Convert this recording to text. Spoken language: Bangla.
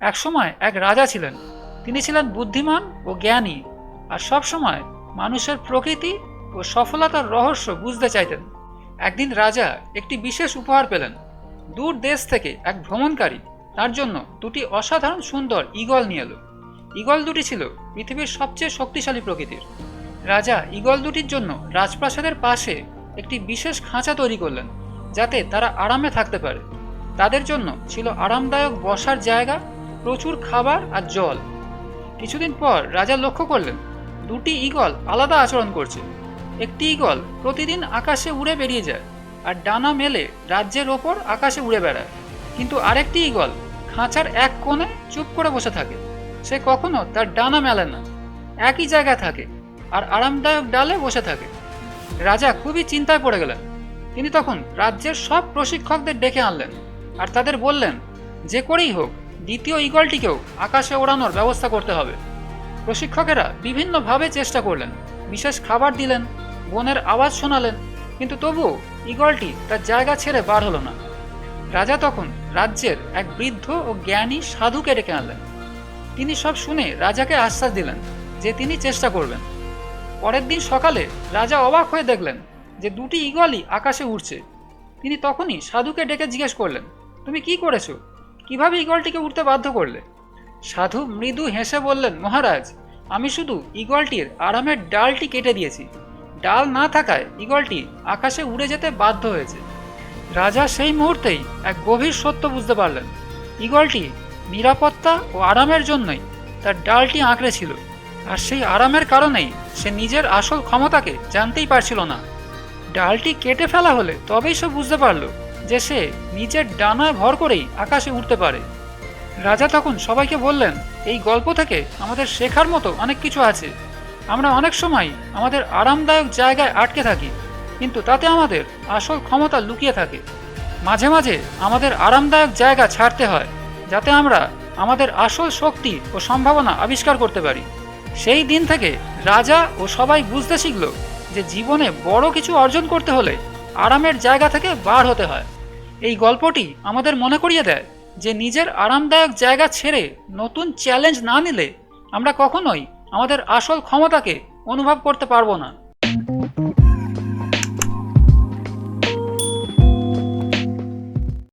একসময় এক রাজা ছিলেন। তিনি ছিলেন বুদ্ধিমান ও জ্ঞানী, আর সব সময় মানুষের প্রকৃতি ও সফলতার রহস্য বুঝতে চাইতেন। একদিন রাজা একটি বিশেষ উপহার পেলেন। দূর দেশ থেকে এক ভ্রমণকারী, তার জন্য দুটি অসাধারণ সুন্দর ঈগল নিয়ে এলো। ঈগল দুটি ছিল পৃথিবীর সবচেয়ে শক্তিশালী প্রকৃতির। রাজা ঈগল দুটির জন্য রাজপ্রাসাদের পাশে একটি বিশেষ খাঁচা তৈরি করলেন, যাতে তারা আরামে থাকতে পারে। তাদের জন্য ছিল আরামদায়ক বসার জায়গা, প্রচুর খাবার আর জল। কিছুদিন পর রাজা লক্ষ্য করলেন, দুটি ঈগল আলাদা আচরণ করছে। একটি ঈগল প্রতিদিন আকাশে উড়ে বেরিয়ে যায় আর ডানা মেলে রাজ্যের ওপর আকাশে উড়ে বেড়ায়। কিন্তু আরেকটি ঈগল খাঁচার এক কোণে চুপ করে বসে থাকে। সে কখনো তার ডানা মেলে না, একই জায়গায় থাকে আর আরামদায়ক ডালে বসে থাকে। রাজা খুবই চিন্তায় পড়ে গেলেন। তিনি তখন রাজ্যের সব প্রশিক্ষকদের ডেকে আনলেন। আর তাদের বললেন, যে করেই হোক, দ্বিতীয় ঈগলটিকেও আকাশে ওড়ানোর ব্যবস্থা করতে হবে। প্রশিক্ষকেরা বিভিন্নভাবে চেষ্টা করলেন, বিশেষ খাবার দিলেন, বনের আওয়াজ শোনালেন, কিন্তু তবুও ঈগলটি তার জায়গা ছেড়ে বার হলো না। রাজা তখন রাজ্যের এক বৃদ্ধ ও জ্ঞানী সাধুকে ডেকে আনলেন। তিনি সব শুনে রাজাকে আশ্বাস দিলেন যে তিনি চেষ্টা করবেন। পরের দিন সকালে রাজা অবাক হয়ে দেখলেন যে দুটি ঈগলই আকাশে উড়ছে। তিনি তখনই সাধুকে ডেকে জিজ্ঞেস করলেন তুমি কি করেছ? কীভাবে ঈগলটিকে উঠতে বাধ্য করলে? সাধু মৃদু হেসে বললেন, মহারাজ, আমি শুধু ঈগলটির আরামের ডালটি কেটে দিয়েছি। ডাল না থাকায় ঈগলটি আকাশে উড়ে যেতে বাধ্য হয়েছে। রাজা সেই মুহূর্তেই এক গভীর সত্য বুঝতে পারলেন। ঈগলটি নিরাপত্তা ও আরামের জন্যই তার ডালটি আঁকড়ে ছিল, আর সেই আরামের কারণেই সে নিজের আসল ক্ষমতাকে জানতেই পারছিল না। ডালটি কেটে ফেলা হলে তবেই সে বুঝতে পারল যে সে নিজের ডানায় ভর করেই আকাশে উঠতে পারে। রাজা তখন সবাইকে বললেন, এই গল্প থেকে আমাদের শেখার মতো অনেক কিছু আছে। আমরা অনেক সময় আমাদের আরামদায়ক জায়গায় আটকে থাকি, কিন্তু তাতে আমাদের আসল ক্ষমতা লুকিয়ে থাকে। মাঝে মাঝে আমাদের আরামদায়ক জায়গা ছাড়তে হয়, যাতে আমরা আমাদের আসল শক্তি ও সম্ভাবনা আবিষ্কার করতে পারি। সেই দিন থেকে রাজা ও সবাই বুঝতে শিখল যে জীবনে বড় কিছু অর্জন করতে হলে আরামের জায়গা থেকে বার হতে হয়। এই গল্পটি আমাদের মনে করিয়ে দেয় যে নিজের আরামদায়ক জায়গা ছেড়ে নতুন চ্যালেঞ্জ না নিলে আমরা কখনোই আমাদের আসল ক্ষমতাকে অনুভব করতে পারব না।